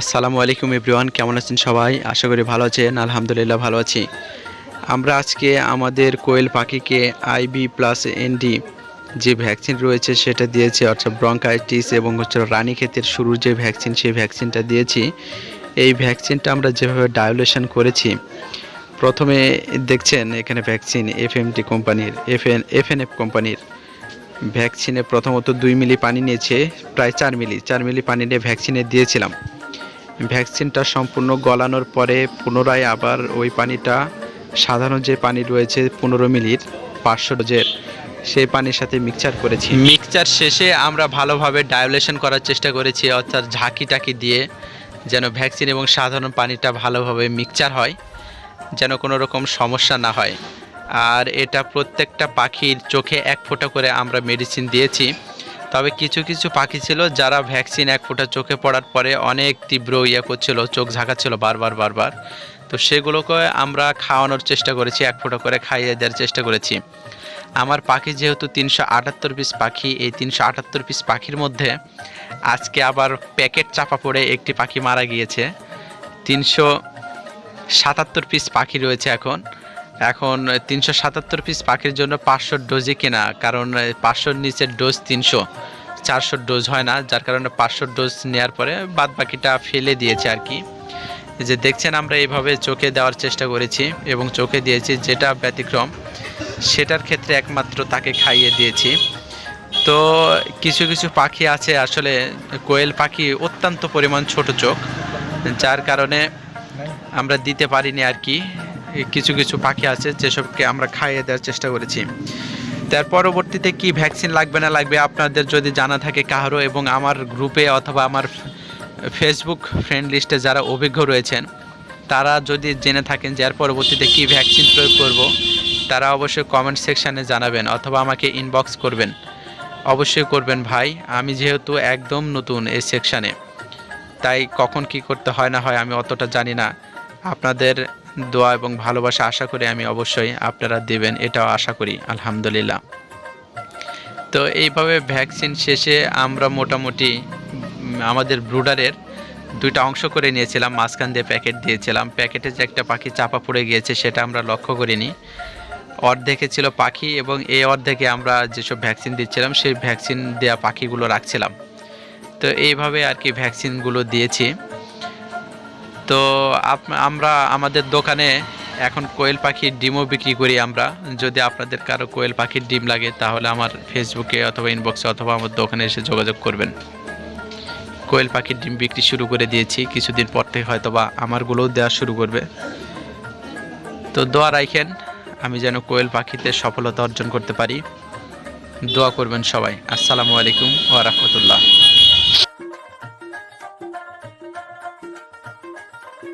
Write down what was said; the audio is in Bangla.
আসসালামু আলাইকুম এভরিওয়ান, কেমন আছেন সবাই? আশা করি ভালো আছেন, আলহামদুলিল্লাহ ভালো আছি। আমরা আজকে আমাদের কোয়েল পাখিকে আইবি প্লাস এনডি যে ভ্যাকসিন রয়েছে সেটা দিয়েছি, অর্থাৎ ব্রঙ্কাইটিস এবং হচ্ছে রানীক্ষেতের শুরুর যে ভ্যাকসিন, সেই ভ্যাকসিনটা দিয়েছি। এই ভ্যাকসিনটা আমরা যেভাবে ডায়োলেশন করেছি, প্রথমে দেখছেন এখানে ভ্যাকসিন এফ এফএমটি কোম্পানির, এফএন, এফএনএফ কোম্পানির। ভ্যাকসিনে প্রথমত দুই মিলি পানি নিয়েছে, প্রায় চার মিলি চার মিলি পানি নিয়ে ভ্যাকসিনে দিয়েছিলাম। ভ্যাকসিনটা সম্পূর্ণ গলানোর পরে পুনরায় আবার ওই পানিটা, সাধারণ যে পানি রয়েছে পনেরো মিলির পাঁচশো ডোজের, সেই পানির সাথে মিক্সচার করেছি। মিক্সচার শেষে আমরা ভালোভাবে ডায়োলেশন করার চেষ্টা করেছি, অর্থাৎ ঝাঁকি টাকি দিয়ে যেন ভ্যাকসিন এবং সাধারণ পানিটা ভালোভাবে মিক্সচার হয়, যেন কোনো রকম সমস্যা না হয়। আর এটা প্রত্যেকটা পাখির চোখে এক ফোঁটা করে আমরা মেডিসিন দিয়েছি। তবে কিছু কিছু পাখি ছিল যারা ভ্যাকসিন এক ফোঁটা চোখে পড়ার পরে অনেক তীব্র ইয়ে করছিল, চোখ ঝাঁকাচ্ছিল বারবার বারবার। তো সেগুলোকে আমরা খাওয়ানোর চেষ্টা করেছি, এক ফোঁটা করে খাইয়ে দেওয়ার চেষ্টা করেছি। আমার পাখি যেহেতু তিনশো আটাত্তর পিস পাখি, এই তিনশো আটাত্তর পিস পাখির মধ্যে আজকে আবার প্যাকেট চাপা পড়ে একটি পাখি মারা গিয়েছে। তিনশো সাতাত্তর পিস পাখি রয়েছে এখন। এখন তিনশো সাতাত্তর পিস পাখির জন্য পাঁচশো ডোজই কেনা, কারণ পাঁচশোর নিচের ডোজ তিনশো চারশো ডোজ হয় না, যার কারণে পাঁচশো ডোজ নেওয়ার পরে বাদ বাকিটা ফেলে দিয়েছে আর কি। যে দেখছেন, আমরা এইভাবে চোখে দেওয়ার চেষ্টা করেছি এবং চোখে দিয়েছি যেটা ব্যতিক্রম, সেটার ক্ষেত্রে একমাত্র তাকে খাইয়ে দিয়েছি। তো কিছু কিছু পাখি আছে, আসলে কোয়েল পাখি অত্যন্ত পরিমাণ ছোট চোখ, যার কারণে আমরা দিতে পারিনি আর কি। কিছু কিছু পাখি আছে যেসবকে আমরা খাইয়ে দেওয়ার চেষ্টা করেছি। তার পরবর্তীতে কি ভ্যাকসিন লাগবে না লাগবে আপনাদের যদি জানা থাকে কারও এবং আমার গ্রুপে অথবা আমার ফেসবুক ফ্রেন্ড লিস্টে যারা অভিজ্ঞ রয়েছেন, তারা যদি জেনে থাকেন যে এর পরবর্তীতে কি ভ্যাকসিন প্রয়োগ করব, তারা অবশ্যই কমেন্ট সেকশানে জানাবেন অথবা আমাকে ইনবক্স করবেন। অবশ্যই করবেন ভাই, আমি যেহেতু একদম নতুন এই সেকশানে তাই কখন কি করতে হয় না হয় আমি অতটা জানি না। আপনাদের দোয়া এবং ভালোবাসা আশা করি আমি অবশ্যই আপনারা দেবেন, এটাও আশা করি, আলহামদুলিল্লাহ। তো এইভাবে ভ্যাকসিন শেষে আমরা মোটামুটি আমাদের ব্রুডারের দুইটা অংশ করে নিয়েছিলাম, মাঝখান দিয়ে প্যাকেট দিয়েছিলাম। প্যাকেটে যে একটা পাখি চাপা পড়ে গিয়েছে, সেটা আমরা লক্ষ্য করিনি। অর্ধেকে ছিল পাখি এবং এই অর্ধেকে আমরা যেসব ভ্যাকসিন দিচ্ছিলাম, সেই ভ্যাকসিন দেওয়া পাখিগুলো রাখছিলাম। তো এইভাবে আর কি ভ্যাকসিনগুলো দিয়েছি। তো আমরা আমাদের দোকানে এখন কোয়েল পাখির ডিমও বিক্রি করি আমরা। যদি আপনাদের কারও কোয়েল পাখির ডিম লাগে, তাহলে আমার ফেসবুকে অথবা ইনবক্সে অথবা আমার দোকানে এসে যোগাযোগ করবেন। কোয়েল পাখির ডিম বিক্রি শুরু করে দিয়েছি। কিছুদিন পর থেকে হয়তো বা আমারগুলোও দেওয়া শুরু করবে। তো দোয়া রাখেন আমি যেন কোয়েল পাখিতে সফলতা অর্জন করতে পারি। দোয়া করবেন সবাই। আসসালামু আলাইকুম ওয়া রাহমাতুল্লাহ।